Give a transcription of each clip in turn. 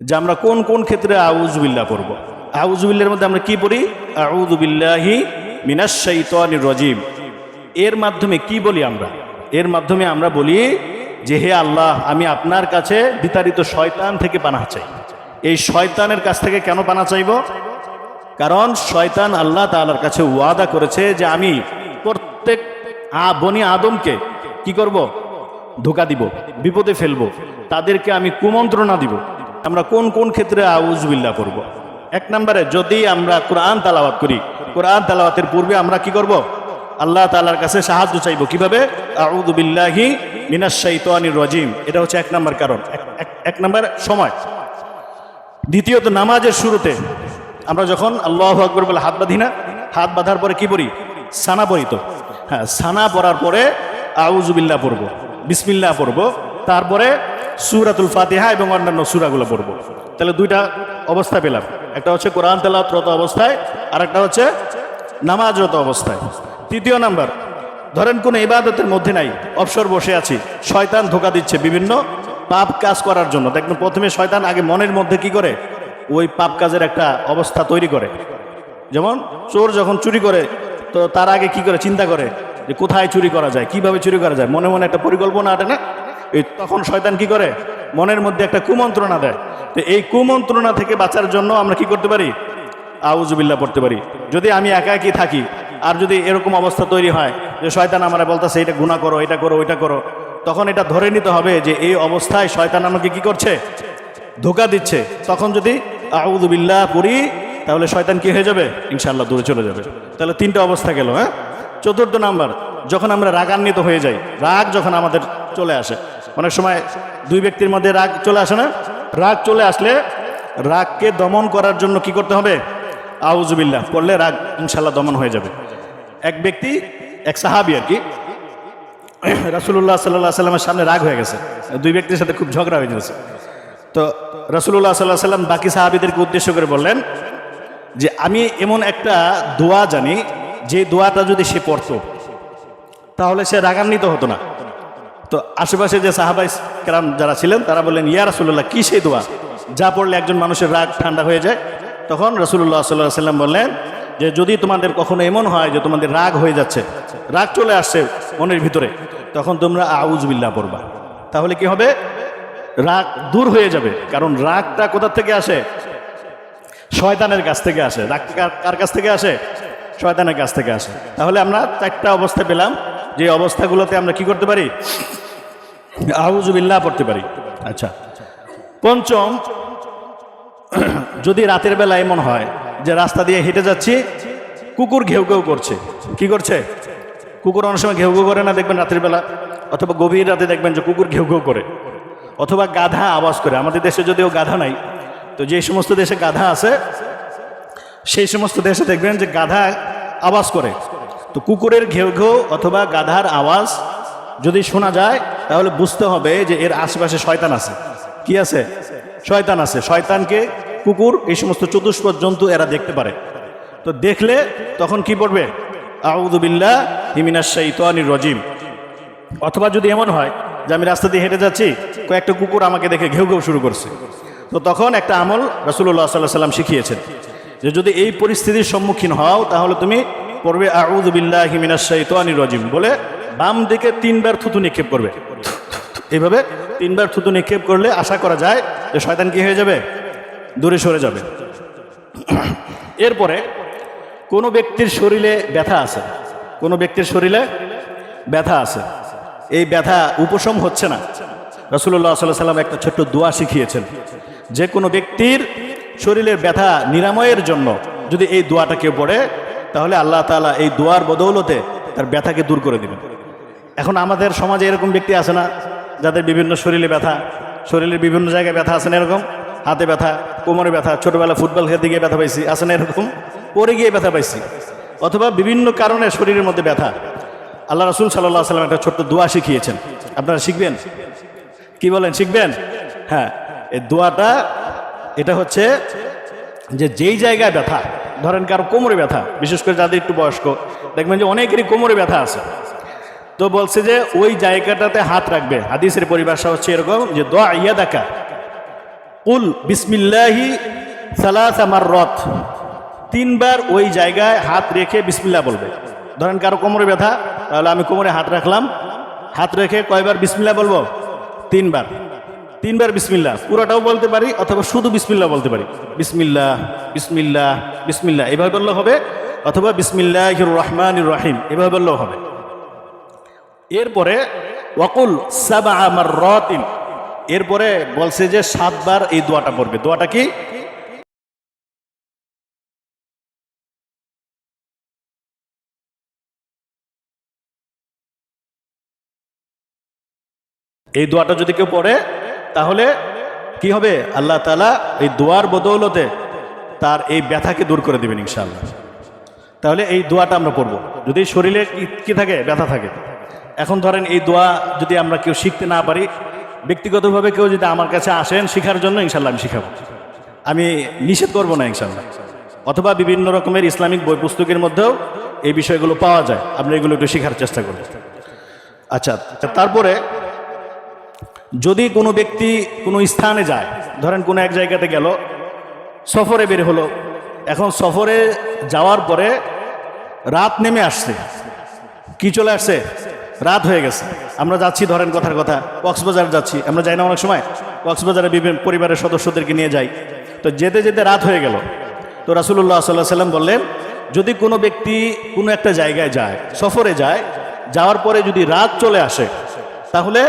যে আমরা কোন কোন ক্ষেত্রে আউজবিল্লা পড়ব। আউজবিল্লার মধ্যে আমরা কি পড়ি? আউজবিল্লাহি মিনাশাইতানির রজিম। এর মাধ্যমে কি বলি আমরা? এর মাধ্যমে আমরা বলি যে, হে আল্লাহ, আমি আপনার কাছে বিতাড়িত শয়তান থেকে পানা চাই। এই শয়তানের কাছ থেকে কেন পানা চাইব? কারণ শয়তান আল্লাহ তাআলার কাছে ওয়াদা করেছে যে, আমি প্রত্যেক বনি আদমকে কি করব? ধোকা দিব, বিপদে ফেলব। তাদেরকে আমি কুমন্ত্রণা দিব। আমরা কোন কোন ক্ষেত্রে আউজবিল্লা করব। এক নম্বরে, যদি আমরা কোরআন তালাওয়াত করি, কোরআন তালাওয়াতের পূর্বে আমরা কি করব? আল্লাহ তালার কাছে সাহায্য চাইব। কীভাবে? আউদুবিল্লাহি মিনাশাইতানির রজিম। এটা হচ্ছে এক নম্বর কারণ। এক- নম্বর, সময়। দ্বিতীয়ত, নামাজের শুরুতে আমরা যখন আল্লাহ আকবর বলে হাত বাঁধি না, হাত বাঁধার পরে কি পড়ি? সানা পড়ি তো। হ্যাঁ সানা পড়ার পরে আউজুবিল্লাহ পড়ব। বিসমিল্লাহ পড়ব। তারপরে সুরাতুল ফাতিহা এবং অন্যান্য সুরাগুলো পড়ব। তাহলে দুইটা অবস্থা পেলাম। একটা হচ্ছে কোরআন তেলাওয়াতরত অবস্থায় আর একটা হচ্ছে নামাজরত অবস্থায়। তৃতীয় নাম্বার, ধরেন কোনো ইবাদতের মধ্যে নাই, অবসর বসে আছি, শয়তান ধোকা দিচ্ছে বিভিন্ন পাপ কাজ করার জন্য। দেখবেন প্রথমে শয়তান আগে মনের মধ্যে কি করে? ওই পাপ কাজের একটা অবস্থা তৈরি করে। যেমন চোর যখন চুরি করে, তো তার আগে কি করে? চিন্তা করে যে কোথায় চুরি করা যায়, কীভাবে চুরি করা যায়? মনে মনে একটা পরিকল্পনা আটে না? এই তখন শয়তান কি করে? মনের মধ্যে একটা কুমন্ত্রণা দেয়। তো এই কুমন্ত্রণা থেকে বাঁচার জন্য আমরা কি করতে পারি? আউজুবিল্লাহ পড়তে পারি। যদি আমি একা একই থাকি, আর যদি এরকম অবস্থা তৈরি হয় যে শয়তান আমরা বলতেছে এটা গুণা করো এটা করো, ওইটা করো, তখন এটা ধরে নিতে হবে যে এই অবস্থায় শয়তান আমাকে কি করছে? ধোকা দিচ্ছে। তখন যদি আউদুবিল্লাহ পড়ি, তাহলে শয়তান কি হয়ে যাবে? ইনশাল্লাহ দূরে চলে যাবে। তাহলে তিনটা অবস্থা গেল হ্যাঁ? চতুর্থ নাম্বার, যখন আমরা রাগান্বিত হয়ে যাই, রাগ যখন আমাদের চলে আসে অনেক সময় দুই ব্যক্তির মধ্যে রাগ চলে আসে না? রাগ চলে আসলে রাগকে দমন করার জন্য কি করতে হবে? আউজুবিল্লাহ পড়লে রাগ ইনশাল্লাহ দমন হয়ে যাবে। এক ব্যক্তি, এক সাহাবি আর কি রাসুল্লাহ সাল্লাহ সাল্লামের সামনে রাগ হয়ে গেছে। দুই ব্যক্তির সাথে খুব ঝগড়া হয়ে গেছে তো রাসুল্লাহ সাল্লাহ সাল্লাম বাকি সাহাবিদেরকে উদ্দেশ্য করে বললেন যে, আমি এমন একটা দোয়া জানি, যে দোয়াটা যদি সে পড়তো, তাহলে সে রাগান্বিত হতো না। তো আশেপাশে যে সাহাবাই কেরাম যারা ছিলেন, তারা বললেন, ইয়া রাসুল্লাহ কি সেই দোয়া? যা পড়লে একজন মানুষের রাগ ঠান্ডা হয়ে যায়। তখন রসুল্লাহ সাল্লাহ সাল্লাম বললেন যে, যদি তোমাদের কখনো এমন হয় যে তোমাদের রাগ হয়ে যাচ্ছে, রাগ চলে আসছে মনের ভিতরে, তখন তোমরা আউজবিল্লা পড়বা। তাহলে কি হবে? রাগ দূর হয়ে যাবে, কারণ রাগটা কোথার থেকে আসে? শয়তানের কাছ থেকে আসে। রাগ কার- কার কাছ থেকে আসে? শয়তানের কাছ থেকে আসে। তাহলে আমরা চারটা অবস্থা পেলাম। যে অবস্থাগুলোতে আমরা কি করতে পারি? আউজুবিল্লাহ পড়তে পারি। আচ্ছা। পঞ্চম, যদি রাতের বেলা এমন হয় যে রাস্তা দিয়ে হেঁটে যাচ্ছি, কুকুর ঘেউ ঘেউ করছে। কি করছে? কুকুর অনেক সময় ঘেউ ঘেউ করে না, দেখবেন রাতের বেলা। অথবা গভীর রাতে দেখবেন যে কুকুর ঘেউ ঘেউ করে। অথবা গাধা আওয়াজ করে। আমাদের দেশে যদিও গাধা নাই, তো যে সমস্ত দেশে গাধা আছে, সেই সমস্ত দেশে দেখবেন যে গাধা আওয়াজ করে। তো কুকুরের ঘেউ ঘেউ অথবা গাধার আওয়াজ যদি শোনা যায়, তাহলে বুঝতে হবে যে এর আশেপাশে শয়তান আছে। কি আছে? শয়তান আছে। শয়তানকে কুকুর এই সমস্ত চতুষ্পদ জন্তু এরা দেখতে পারে। তো দেখলে তখন কি পড়বে? আউদুবিল্লাহ হিমিনাশাইতানির রজিম। অথবা যদি এমন হয় যে আমি রাস্তা দিয়ে হেঁটে যাচ্ছি, কয়েকটা কুকুর আমাকে দেখে ঘেউ ঘেউ শুরু করছে। তো তখন একটা আমল রসুল্লাহ সাল্লাহ সাল্লাম শিখিয়েছেন যে যদি এই পরিস্থিতির সম্মুখীন হও, তাহলে তুমি পড়বে আউদুবিল্লাহ হিমিনাশাইতানির রজিম। বলে বাম দিকে তিনবার থুতু নিক্ষেপ করবে। এইভাবে তিনবার থুতু নিক্ষেপ করলে আশা করা যায় যে শয়তান কি হয়ে যাবে? দূরে সরে যাবে। এরপরে কোনো ব্যক্তির শরীরে ব্যথা আছে। কোনো ব্যক্তির শরীরে ব্যথা আছে। এই ব্যথা উপশম হচ্ছে না। রসুল্লাহ সাল্লাহ সাল্লাম একটা ছোট্ট দোয়া শিখিয়েছেন। যে কোনো ব্যক্তির শরীরের ব্যথা নিরাময়ের জন্য যদি এই দোয়াটা কেউ পড়ে তাহলে আল্লাহ তাআলা এই দোয়ার বদৌলতে তার ব্যথাকে দূর করে দেবেন। এখন আমাদের সমাজে এরকম ব্যক্তি আছে না, যাদের বিভিন্ন শরীরে ব্যথা, শরীরের বিভিন্ন জায়গায় ব্যথা আছে না এরকম? হাতে ব্যথা, কোমরে ব্যথা, ছোটবেলা ফুটবল খেলতে গিয়ে ব্যথা পাইছি, আছে না এরকম? পরে গিয়ে ব্যথা পাইছি। অথবা বিভিন্ন কারণে শরীরের মধ্যে ব্যথা। আল্লাহ রসুল সাল্লাহ সাল্লাম একটা ছোট্ট দোয়া শিখিয়েছেন। আপনারা শিখবেন? কি বলেন, শিখবেন? হ্যাঁ এই দোয়াটা, এটা হচ্ছে যে যেই জায়গায় ব্যথা ধরেন কারও কোমরে ব্যথা, বিশেষ করে যাদের একটু বয়স্ক, দেখবেন যে অনেকেরই কোমরে ব্যথা আছে। তো বলছে যে ওই জায়গাটাতে হাত রাখবে। হাদিসের পরিভাষা হচ্ছে এরকম যে, দোয়া ইয়া দেখা উল বিসমিল্লাহি সালাস আমার রথ তিনবার ওই জায়গায় হাত রেখে বিসমিল্লাহ বলবে। ধরেন কারও কোমরে ব্যথা, তাহলে আমি কোমরে হাত রাখলাম। হাত রেখে কয়বার বিসমিল্লাহ বলব? তিনবার। তিনবার বিসমিল্লাহ, পুরাটাও বলতে পারি অথবা শুধু বিসমিল্লা বলতে পারি। বিসমিল্লা বিসমিল্লা বিসমিল্লা এভাবে বললেও হবে। অথবা বিসমিল্লাহ রহমান রহিম, এভাবে বললেও হবে। এরপরে, ওয়াকুল সাবা আমার রতিন এরপরে বলছে যে সাতবার এই দোয়াটা পড়বে। দোয়াটা কি? এই দোয়াটা যদি কেউ পড়ে তাহলে কি হবে? আল্লাহ তালা এই দোয়ার বদৌলতে তার এই ব্যথাকে দূর করে দেবেন ইনশাআল্লাহ। তাহলে এই দোয়াটা আমরা পড়ব। যদি শরীরে কি- থাকে, ব্যথা থাকে। এখন ধরেন এই দোয়া যদি আমরা কেউ শিখতে না পারি, ব্যক্তিগতভাবে কেউ যদি আমার কাছে আসেন শেখার জন্য ইনশাল্লাহ আমি শিখাবো। আমি নিষেধ করব না ইনশাল্লাহ অথবা বিভিন্ন রকমের ইসলামিক বই পুস্তকের মধ্যেও এই বিষয়গুলো পাওয়া যায়। আমরা এগুলো একটু শেখার চেষ্টা করি আচ্ছা তারপরে যদি কোনো ব্যক্তি কোনো স্থানে যায়, ধরেন কোনো এক জায়গাতে গেল, সফরে বের হলো, এখন সফরে যাওয়ার পরে রাত নেমে আসছে। কি চলে আসছে? রাত হয়ে গেছে। আমরা যাচ্ছি, ধরেন কথার কথা, কক্সবাজার যাচ্ছি। আমরা যাই না অনেক সময়? কক্সবাজারে বিভিন্ন পরিবারের সদস্যদেরকে নিয়ে যাই। তো যেতে যেতে রাত হয়ে গেল। তো রাসুল্লাহ সাল্লাহ সাল্লাম বললেন, যদি কোনো ব্যক্তি কোনো একটা জায়গায় যায়, সফরে যায়, যাওয়ার পরে যদি রাত চলে আসে, তাহলে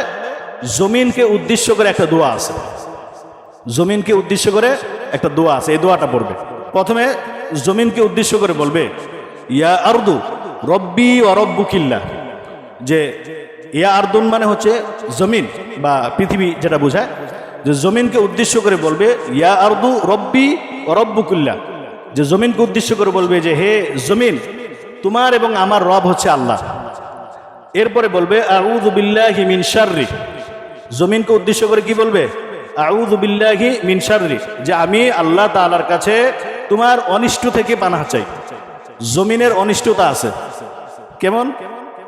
জমিনকে উদ্দেশ্য করে একটা দোয়া আছে। জমিনকে উদ্দেশ্য করে একটা দোয়া আছে, এই দোয়াটা পড়বে। প্রথমে জমিনকে উদ্দেশ্য করে বলবে, ইয়া আরদু রব্বি অরব্বু কিল্লা যে, ইয়া আর্দুন মানে হচ্ছে জমিন বা পৃথিবী যেটা বোঝায়। যে, জমিনকে উদ্দেশ্য করে বলবে, ইয়া আরদু রব্বি অরব্বু কিল্লা যে, জমিনকে উদ্দেশ্য করে বলবে যে, হে জমিন, তোমার এবং আমার রব হচ্ছে আল্লাহ। এরপরে বলবে, আউযু বিল্লাহি মিন শাররি। জমিনকে উদ্দেশ্য করে কি বলবে? যে আমি আল্লাহ তালার কাছে তোমার অনিষ্ট থেকে পানাহ চাই। জমিনের অনিষ্টতা আছে। কেমন?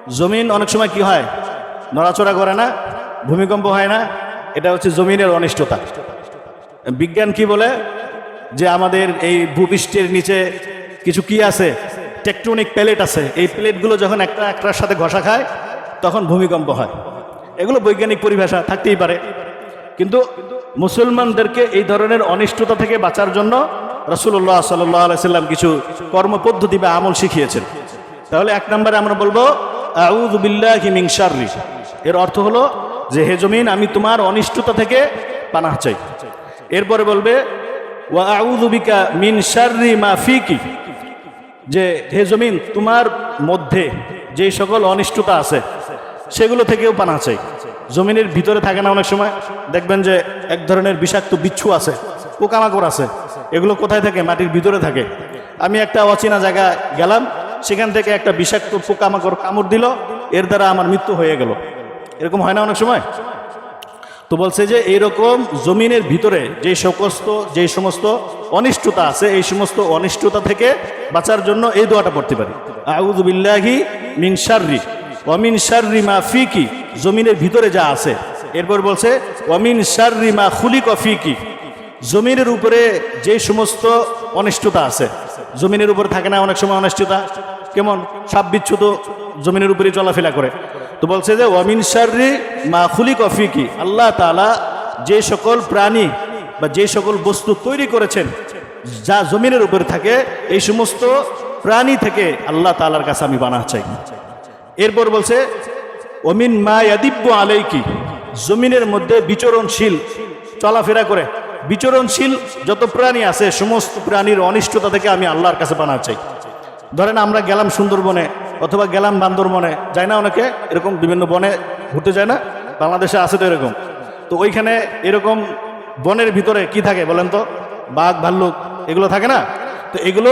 জমিন অনেক সময় কি হয়? নড়াচড়া করে না, ভূমিকম্প হয় না, এটা হচ্ছে জমিনের অনিষ্টতা। বিজ্ঞান কি বলে? যে আমাদের এই ভূপৃষ্ঠের নিচে কিছু কি আছে? টেকটনিক প্লেট আছে। এই প্লেটগুলো যখন একটা একটার সাথে ঘষা খায়, তখন ভূমিকম্প হয়। এগুলো বৈজ্ঞানিক পরিভাষা থাকতেই পারে। কিন্তু মুসলমানদেরকে এই ধরনের অনিষ্টতা থেকে বাঁচার জন্য রসুল্লাহ সাল্লাম কিছু কর্মপদ্ধতি বা আমল শিখিয়েছেন। তাহলে এক নম্বরে আমরা বলব এর অর্থ হলো যে, হে জমিন, আমি তোমার অনিষ্টতা থেকে পানাহ চাই। এরপরে বলবে মিন যে, হে জমিন, তোমার মধ্যে যে সকল অনিষ্টতা আছে সেগুলো থেকেও পানা চাই জমিনের ভিতরে থাকে না অনেক সময়। দেখবেন যে এক ধরনের বিষাক্ত বিচ্ছু আছে, পোকামাকড় আছে। এগুলো কোথায় থাকে? মাটির ভিতরে থাকে। আমি একটা অচেনা জায়গায় গেলাম, সেখান থেকে একটা বিষাক্ত পোকামাকড় কামড় দিল। এর দ্বারা আমার মৃত্যু হয়ে গেল। এরকম হয় না অনেক সময়? তো বলছে যে এইরকম জমিনের ভিতরে যে সমস্ত যে সমস্ত অনিষ্টতা আছে, এই সমস্ত অনিষ্টতা থেকে বাঁচার জন্য এই দোয়াটা পড়তে পারি। আউদুবিল্লাহি মিন শাররি। অমিন শাররি মা ফিকি, জমিনের ভিতরে যা আছে। এরপর বলছে অমিন শাররি মা খুলিক ফিকি, জমিনের উপরে যে সমস্ত অনিষ্টতা আছে। জমিনের উপরে থাকে না অনেক সময় অনিষ্টতা। কেমন? সাপ বিচ্ছু তো জমিনের উপরে চলাফেরা করে। তো বলছে যে, ওয়ামিন শাররি মা খুলি কফিকি আল্লাহ তালা যে সকল প্রাণী বা যে সকল বস্তু তৈরি করেছেন, যা জমিনের উপরে থাকে, এই সমস্ত প্রাণী থেকে আল্লাহ তালার কাছে আমি বানা চাই এরপর বলছে অমিন মা ইয়াদিব্য আলাইকি জমিনের মধ্যে বিচরণশীল, চলাফেরা করে। বিচরণশীল যত প্রাণী আছে, সমস্ত প্রাণীর অনিষ্টতা থেকে আমি আল্লাহর কাছে বানা চাই। ধরেন আমরা গেলাম সুন্দরবনে অথবা গেলাম বান্দরবনে, যায় না অনেকে? এরকম বিভিন্ন বনে ঘুরতে যায় না? বাংলাদেশে আছে তো এরকম। তো ওইখানে এরকম বনের ভিতরে কি থাকে বলেন তো? বাঘ, ভাল্লুক, এগুলো থাকে না? তো এগুলো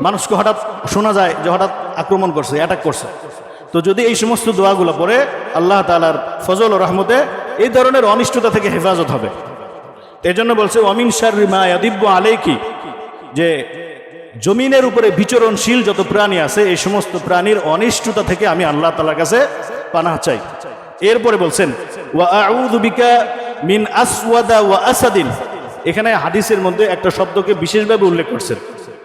মানুষকে হঠাৎ শোনা যায় যে হঠাৎ আক্রমণ করছে অ্যাটাক করছে। তো যদি এই সমস্ত দোয়াগুলো পড়ে, আল্লাহ তালার ফজল ও রহমতে এই ধরনের অনিষ্টতা থেকে হেফাজত হবে। এই জন্য বলছে অমিন শার রিমা আদিব্য আলেকি যে জমিনের উপরে বিচরণশীল যত প্রাণী আছে, এই সমস্ত প্রাণীর অনিষ্টতা থেকে আমি আল্লাহ তালার কাছে পানাহ চাই। এরপরে বলছেন, ওয়া মিন আসওয়াদা ওয়া আসাদিন এখানে হাদিসের মধ্যে একটা শব্দকে বিশেষভাবে উল্লেখ করছেন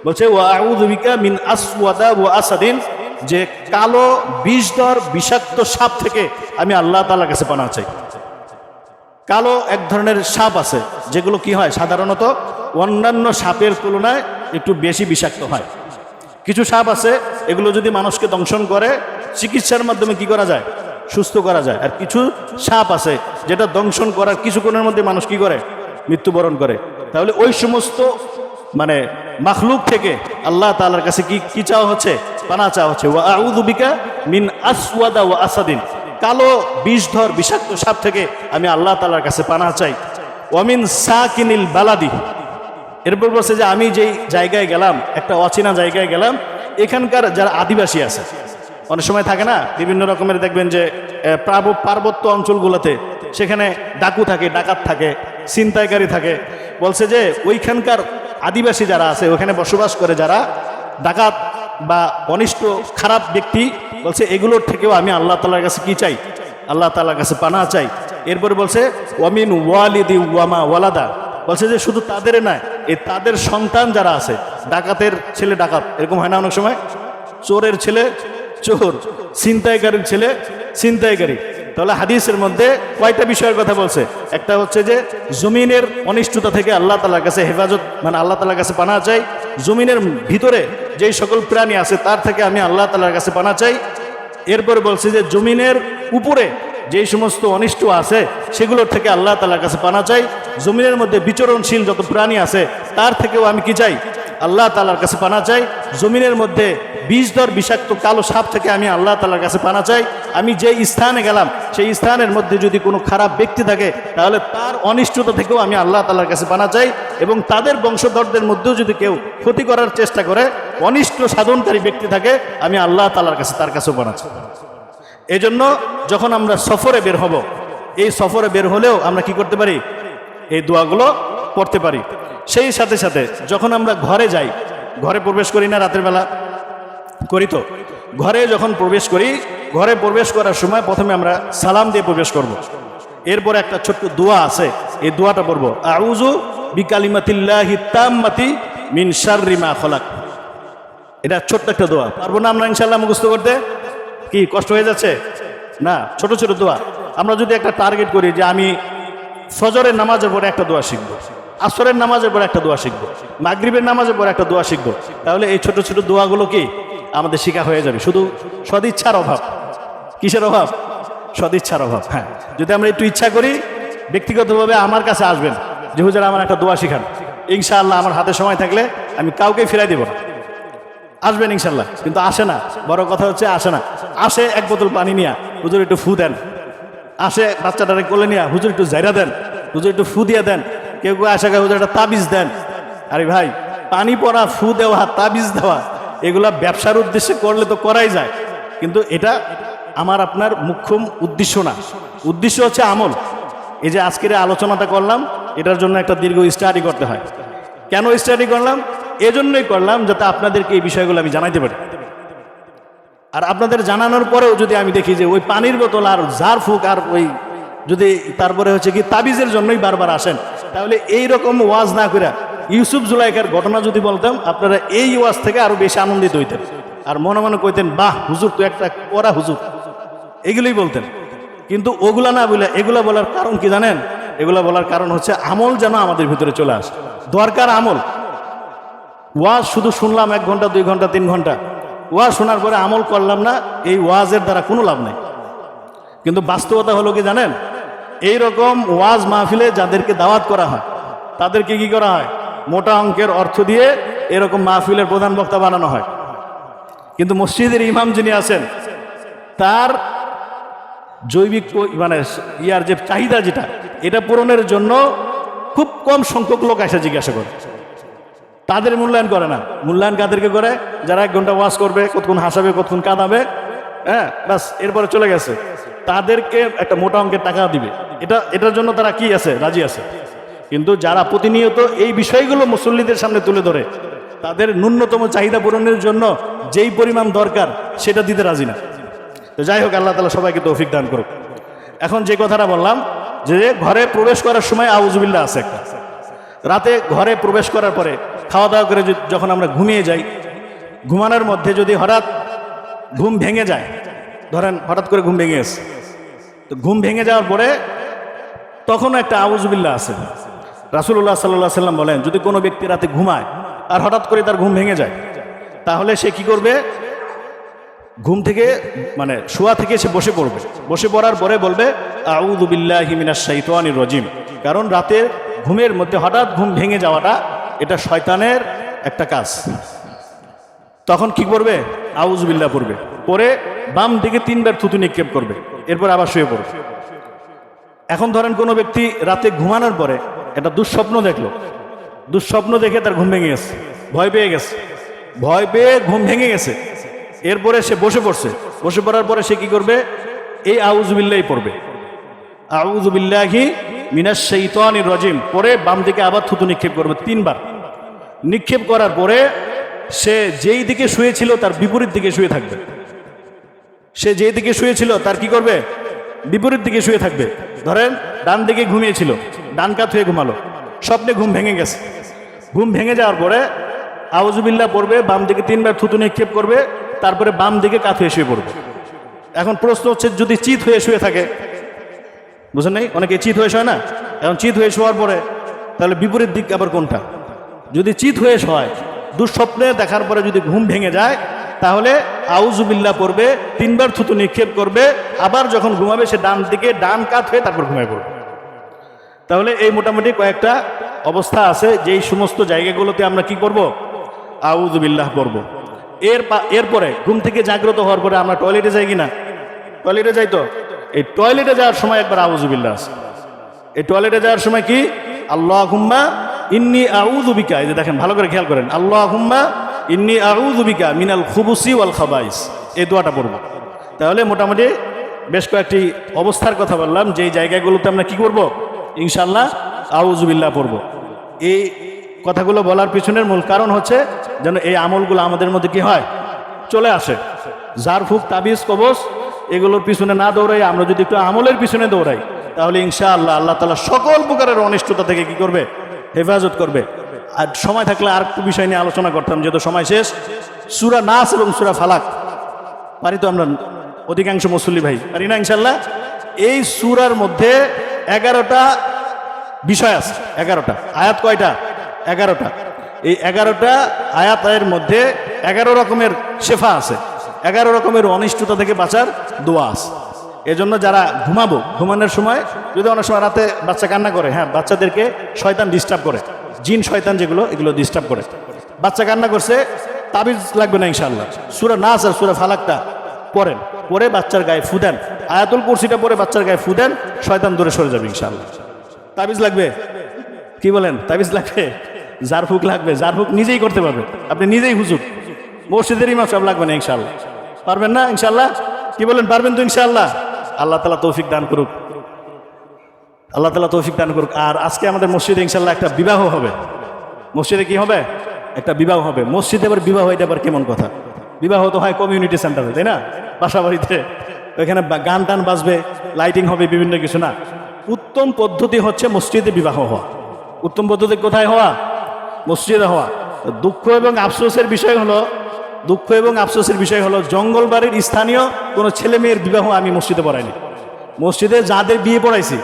বলছে ওয়াউদ্দিকা মিন আসওয়াদা ওয়া আসাদিন যে কালো বিষধর বিষাক্ত সাপ থেকে আমি আল্লাহ তালার কাছে পানা চাই। কালো এক ধরনের সাপ আছে, যেগুলো কি হয়? সাধারণত অন্যান্য সাপের তুলনায় একটু বেশি বিষাক্ত হয়। কিছু সাপ আছে, এগুলো যদি মানুষকে দংশন করে, চিকিৎসার মাধ্যমে কি করা যায়? সুস্থ করা যায়। আর কিছু সাপ আছে, যেটা দংশন করার কিছুক্ষণের মধ্যে মানুষ কি করে? মৃত্যুবরণ করে। তাহলে ওই সমস্ত মানে মাখলুক থেকে আল্লাহ তালার কাছে কি কি চাওয়া হচ্ছে? পানা চাওয়া হচ্ছে। ওয়া আউযু বিকা মিন আসওয়াদা ওয়া আসাদিন। কালো বিষধর বিষাক্ত সাপ থেকে আমি আল্লাহ তাআলার কাছে পানা চাই। ওয়ামিন সাকিনিল বালাদি। এরপর বলছে যে আমি যেই জায়গায় গেলাম, একটা অচেনা জায়গায় গেলাম, এখানকার যারা আদিবাসী আছে, অনেক সময় থাকে না, বিভিন্ন রকমের দেখবেন যে পার্বত্য অঞ্চলগুলোতে সেখানে ডাকু থাকে, ডাকাত থাকে, ছিনতাইকারী থাকে। বলছে যে ওইখানকার আদিবাসী যারা আছে, ওখানে বসবাস করে যারা, ডাকাত বা অনিষ্ট, খারাপ ব্যক্তি বলছে, এগুলোর থেকেও আমি আল্লাহ তালার কাছে কি চাই? আল্লাহ তালার কাছে পানা চাই। এরপরে বলছে, ওয়ামিন ওয়ালিদি ওয়ামা ওয়ালাদা। বলছে যে, শুধু তাদের নয় এই তাদের সন্তান যারা আছে, ডাকাতের ছেলে ডাকাত, এরকম হয় না অনেক সময়? চোরের ছেলে, চোর, ছিনতাইকারীর ছেলে, ছিনতাইকারী। তাহলে হাদিসের মধ্যে কয়টা বিষয়ের কথা বলছে? একটা হচ্ছে যে, জমিনের অনিষ্টতা থেকে আল্লাহ তালার কাছে হেফাজত মানে আল্লাহ তালার কাছে পানা চাই। জমিনের ভিতরে যেই সকল প্রাণী আছে, তার থেকে আমি আল্লাহ তালার কাছে পানা চাই। এরপরে বলছে যে, জমিনের উপরে যেই সমস্ত অনিষ্ট আছে, সেগুলোর থেকে আল্লাহ তালার কাছে পানা চাই। জমিনের মধ্যে বিচরণশীল যত প্রাণী আছে, তার থেকেও আমি কি চাই? আল্লাহ তালার কাছে পানা চাই। জমিনের মধ্যে বিষধর বিষাক্ত কালো সাপ থেকে আমি আল্লাহ তালার কাছে পানা চাই। আমি যে স্থানে গেলাম, সেই স্থানের মধ্যে যদি কোনো খারাপ ব্যক্তি থাকে, তাহলে তার অনিষ্টতা থেকেও আমি আল্লাহ তালার কাছে পানা চাই এবং তাদের বংশধরদের মধ্যেও যদি কেউ ক্ষতি করার চেষ্টা করে, অনিষ্ট সাধনকারী ব্যক্তি থাকে, আমি আল্লাহ তালার কাছে তার কাছেও পানা চাই। এই জন্য যখন আমরা সফরে বের হব, এই সফরে বের হলেও আমরা কি করতে পারি? এই দোয়াগুলো পড়তে পারি। সেই সাথে সাথে যখন আমরা ঘরে যাই, ঘরে প্রবেশ করি না রাতের বেলা? করি তো। ঘরে যখন প্রবেশ করি, ঘরে প্রবেশ করার সময় প্রথমে আমরা সালাম দিয়ে প্রবেশ করব। এরপর একটা ছোট্ট দোয়া আছে, এই দোয়াটা পড়ব। আউজু বিকালিমাতিল্লাহি তাম্মাতি মিন শাররি মা খলাক। এটা ছোট্ট একটা দোয়া। পারব না আমরা ইনশাল্লাহ মুখস্থ করতে? কি, কষ্ট হয়ে যাচ্ছে? না, ছোট ছোট দোয়া। আমরা যদি একটা টার্গেট করি যে আমি ফজরের নামাজের পরে একটা দোয়া শিখব। আসরের নামাজের পরে একটা দোয়া শিখব, মাগরিবের নামাজের পরে একটা দোয়া শিখব। তাহলে এই ছোট ছোট দোয়াগুলো কি? আমাদের শিখা হয়ে যাবে। শুধু সদিচ্ছার অভাব। কিসের অভাব? সদিচ্ছার অভাব হ্যাঁ। যদি আমরা একটু ইচ্ছা করি, ব্যক্তিগতভাবে আমার কাছে আসবেন যে, হুজুর, আমার একটা দোয়া শিখান। ইনশাআল্লাহ আমার হাতে সময় থাকলে আমি কাউকে ফিরাই দেবো না। আসবেন ইনশাল্লাহ কিন্তু আসে না। বড় কথা হচ্ছে আসে না। আসে, এক বোতল পানি নিয়া, হুজুর, একটু ফু দেন। আসে, বাচ্চাটারে কোলে নিয়া, হুজুর, একটু জাইরা দেন। হুজুর, একটু ফু দিয়ে দেন। কেউ কেউ আসে হুজুর একটা তাবিজ দেন। আরে ভাই, পানি পড়া, ফু দেওয়া, তাবিজ দেওয়া, এগুলা ব্যবসার উদ্দেশ্যে করলে তো করাই যায়। কিন্তু এটা আমার আপনার মুখ্য উদ্দেশ্য না। উদ্দেশ্য হচ্ছে আমল। এই যে আজকের আলোচনাটা করলাম, এটার জন্য একটা দীর্ঘ স্টাডি করতে হয়। কেন স্টাডি করলাম? এজন্যই করলাম যাতে আপনাদেরকে এই বিষয়গুলো আমি জানাইতে পারি। আর আপনাদের জানানোর পরেও যদি আমি দেখি যে ওই পানির বোতল আর জার ফুক আর ওই যদি তারপরে হচ্ছে কি তাবিজের জন্যই বারবার আসেন তাহলে এই রকম ওয়াজ না করে ইউসুফ জুলাইকার ঘটনা যদি বলতাম, আপনারা এই ওয়াজ থেকে আরও বেশি আনন্দিত হইতেন। আর মনে মনে কইতেন, বাহ, হুজুর তো একটা করা হুজুর। এগুলোই বলতেন। কিন্তু ওগুলা না বলে এগুলা বলার কারণ কি জানেন? এগুলা বলার কারণ হচ্ছে আমল যেন আমাদের ভিতরে চলে আসে। দরকার আমল। ওয়াজ শুধু শুনলাম এক ঘণ্টা, দুই ঘণ্টা, তিন ঘণ্টা। ওয়াজ শোনার পরে আমল করলাম না, এই ওয়াজের দ্বারা কোনো লাভ নেই। কিন্তু বাস্তবতা হলো কি জানেন? এই রকম ওয়াজ মাহফিলে যাদেরকে দাওয়াত করা হয়, তাদেরকে কি করা হয়? মোটা অঙ্কের অর্থ দিয়ে এরকম মাহফিলের প্রধান বক্তা বানানো হয়। কিন্তু মসজিদের ইমাম যিনি আছেন, তার জৈবিক মানে ইয়ার যে চাহিদা যেটা, এটা পূরণের জন্য খুব কম সংখ্যক লোক আসে জিজ্ঞাসা করে। তাদের মূল্যায়ন করে না। মূল্যায়ন কাদেরকে করে? যারা এক ঘণ্টা ওয়াশ করবে, কতক্ষণ হাসাবে, কতক্ষণ কাঁদাবে হ্যাঁ বাস এরপরে চলে গেছে। তাদেরকে একটা মোটা অঙ্কের টাকা দিবে। এটা, এটার জন্য তারা কি আছে? রাজি আছে। কিন্তু যারা প্রতিনিয়ত এই বিষয়গুলো মুসল্লিদের সামনে তুলে ধরে, তাদের ন্যূনতম চাহিদা পূরণের জন্য যেই পরিমাণ দরকার, সেটা দিতে রাজি না। তো যাই হোক, আল্লাহ তালা সবাইকে তৌফিক দান করুক। এখন যে কথাটা বললাম, যে ঘরে প্রবেশ করার সময় আউজবিল্লা আছে একটা। রাতে ঘরে প্রবেশ করার পরে খাওয়া দাওয়া করে যখন আমরা ঘুমিয়ে যাই, ঘুমানোর মধ্যে যদি হঠাৎ ঘুম ভেঙে যায়, ধরেন হঠাৎ করে ঘুম ভেঙে এসে তো ঘুম ভেঙে যাওয়ার পরে তখন একটা আউজবিল্লা আছে। রাসুল্লাহ সাল্লাহ সাল্লাম বলেন, যদি কোনো ব্যক্তি রাতে ঘুমায় আর হঠাৎ করে তার ঘুম ভেঙে যায়, তাহলে সে কি করবে? ঘুম থেকে মানে শোয়া থেকে সে বসে পড়বে। বসে পড়ার পরে বলবে রজিম। কারণ রাতে ঘুমের মধ্যে হঠাৎ ঘুম ভেঙে যাওয়াটা, এটা শয়তানের একটা কাজ। তখন কি করবে? আউজবিল্লাহ পড়বে। পরে বাম দিকে তিনবার থুতু নিক্ষেপ করবে। এরপর আবার শুয়ে পড়বে। এখন ধরেন কোনো ব্যক্তি রাতে ঘুমানোর পরে একটা দুঃস্বপ্ন দেখল। দুঃস্বপ্ন দেখে তার ঘুম ভেঙে গেছে। ভয় পেয়ে গেছে। ভয় পেয়ে ঘুম ভেঙে গেছে। এরপরে সে বসে পড়ছে। বসে পড়ার পরে সে কি করবে? এই আউজবিল্লাহ পড়বে। আউজবিল্লাহি মিনাস শৈতানির রজিম। পরে বাম দিকে আবার থুতু নিক্ষেপ করবে তিনবার। নিক্ষেপ করার পরে সে যেই দিকে শুয়েছিল তার বিপরীত দিকে শুয়ে থাকবে। সে যে দিকে শুয়েছিল, তার কি করবে? বিপরীত দিকে শুয়ে থাকবে। ধরেন, ডান দিকে ঘুমিয়েছিল, ডান কাত হয়ে ঘুমালো। স্বপ্নে ঘুম ভেঙে গেছে। ঘুম ভেঙে যাওয়ার পরে আউজুবিল্লা পড়বে, বাম দিকে তিনবার থুতু নিক্ষেপ করবে, তারপরে বাম দিকে কাত হয়ে শুয়ে পড়বে। এখন প্রশ্ন হচ্ছে, যদি চিত হয়ে শুয়ে থাকে, বুঝেন নাই? অনেকে চিত হয়ে শোয় না? এখন চিত হয়ে শোয়ার পরে, তাহলে বিপরীত দিক আবার কোনটা? যদি চিত হয়ে শোয়, দুঃস্বপ্নে দেখার পরে যদি ঘুম ভেঙে যায় তাহলে আউজুবিল্লা পড়বে, তিনবার থুতু নিক্ষেপ করবে, আবার যখন ঘুমাবে সে ডান দিকে ডান কাত হয়ে তারপর ঘুমায় পড়বে। তাহলে এই মোটামুটি কয়েকটা অবস্থা আছে, যেই সমস্ত জায়গাগুলোতে আমরা কি করব? আউজুবিল্লাহ পড়ব। এর এরপরে ঘুম থেকে জাগ্রত হওয়ার পরে আমরা টয়লেটে যাই কিনা? টয়লেটে যাই তো? এই টয়লেটে যাওয়ার সময় একবার আউজুবিল্লাহ আছে। এই টয়লেটে যাওয়ার সময় কি? আল্লাহ হুম্মা ইন্নি আউজুবিকা এই যে দেখেন, ভালো করে খেয়াল করেন। আল্লাহ হুম্মা ইন্নি আউজুবিকা মিনাল খুবুসি ওয়াল খাবাইস। এই দোয়াটা পড়ব। তাহলে মোটামুটি বেশ কয়েকটি অবস্থার কথা বললাম। যেই জায়গাগুলোতে আমরা কি করব? ইনশাল্লাহ আউজুবিল্লাহ পড়ব। এই কথাগুলো বলার পিছনের মূল কারণ হচ্ছে যেন এই আমলগুলো আমাদের মধ্যে কি হয়? চলে আসে। ঝাড়ফুক, তাবিজ কবচ এগুলোর পিছনে না দৌড়াই, আমরা যদি একটু আমলের পিছনে দৌড়াই, তাহলে ইনশাআল্লাহ আল্লাহ তালা সকল প্রকারের অনিষ্টতা থেকে কি করবে? হেফাজত করবে। আর সময় থাকলে আর একটু বিষয় নিয়ে আলোচনা করতাম, যেহেতু সময় শেষ। সুরা নাস এবং সুরা ফালাক, পারি তো আমরা অধিকাংশ মুসল্লি ভাই, পারি না ইনশাল্লাহ এই সুরার মধ্যে এগারোটা বিষয় আছে, এগারোটা। আয়াত কয়টা? এগারোটা। এই এগারোটা আয়াতের মধ্যে এগারো রকমের শেফা আছে, এগারো রকমের অনিষ্টতা থেকে বাঁচার দোয়া আছে। এজন্য যারা ঘুমাবো, ঘুমানোর সময়, যদি অনেক সময় রাতে বাচ্চা কান্না করে হ্যাঁ বাচ্চাদেরকে শয়তান ডিস্টার্ব করে। জিন শয়তান যেগুলো, এগুলো ডিস্টার্ব করে। বাচ্চা কান্না করছে, তাবিজ লাগবে না ইনশাল্লাহ সুরা নাচ আর সুরা ফালাকটা পড়েন পরে বাচ্চার গায়ে ফুদেন আয়াতুল কুরসিটা পরে বাচ্চার গায়ে ফুদেন শয়তান দূরে সরে যাবে ইনশাল্লাহ তাবিজ লাগবে? কি বলেন? তাবিজ লাগবে? জারফুক লাগবে জারফুক নিজেই করতে পারবে। আপনি নিজেই হুজুর। মসজিদের ইমাম সব লাগবে না ইনশাল্লাহ পারবেন না ইনশাল্লাহ কি বলেন, পারবেন তো ইনশাল্লাহ আল্লাহ তালা তৌফিক দান করুক। আল্লাহ তালা তৌফিক দান করুক। আর আজকে আমাদের মসজিদে ইনশাল্লাহ একটা বিবাহ হবে। মসজিদে কি হবে? একটা বিবাহ হবে। মসজিদে আবার বিবাহ এটা আবার কেমন কথা? বিবাহ তো হয় কমিউনিটি সেন্টারে তাই না? বাসা বাড়িতে ওইখানে গান টান বাজবে লাইটিং হবে, বিভিন্ন কিছু না। উত্তম পদ্ধতি হচ্ছে মসজিদে বিবাহ হওয়া। উত্তম পদ্ধতি কোথায় হওয়া? মসজিদে হওয়া। দুঃখ এবং আফসোসের বিষয় হলো, দুঃখ এবং আফসোসের বিষয় হলো, জঙ্গলবাড়ির স্থানীয় কোনো ছেলে মেয়ের বিবাহ আমি মসজিদে পড়াইনি। মসজিদে যাদের বিয়ে পড়াইছি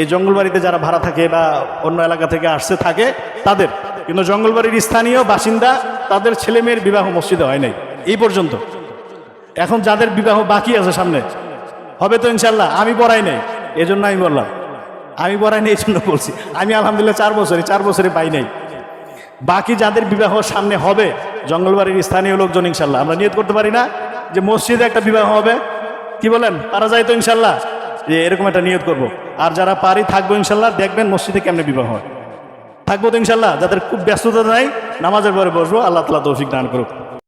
এই জঙ্গলবাড়িতে যারা ভাড়া থাকে বা অন্য এলাকা থেকে আসছে থাকে, তাদের। কিন্তু জঙ্গলবাড়ির স্থানীয় বাসিন্দা, তাদের ছেলে মেয়ের বিবাহ মসজিদে হয় নাই। এই পর্যন্ত। এখন যাদের বিবাহ বাকি আছে সামনে, হবে তো ইনশাল্লাহ, আমি পড়াই নাই। এই জন্য আমি বললাম, আমি পড়াই নাই এই জন্য বলছি। আমি আলহামদুলিল্লাহ চার বছরে চার বছরে পাই নাই। বাকি যাদের বিবাহ সামনে হবে, জঙ্গলবাড়ির স্থানীয় লোকজন ইনশাল্লাহ। আমরা নিয়ত করতে পারি না যে মসজিদে একটা বিবাহ হবে। কি বলেন? পারা যায় তো ইনশাল্লাহ। যে এরকম একটা নিয়োগ করব। আর যারা পারি থাকব ইনশাল্লাহ, দেখবেন মসজিদে কেমনে বিবাহ হয় থাকব তো ইনশাল্লাহ, যাদের খুব ব্যস্ততা নাই, নামাজের পরে বসবো, আল্লাহ তালা তৌফিক দান করুক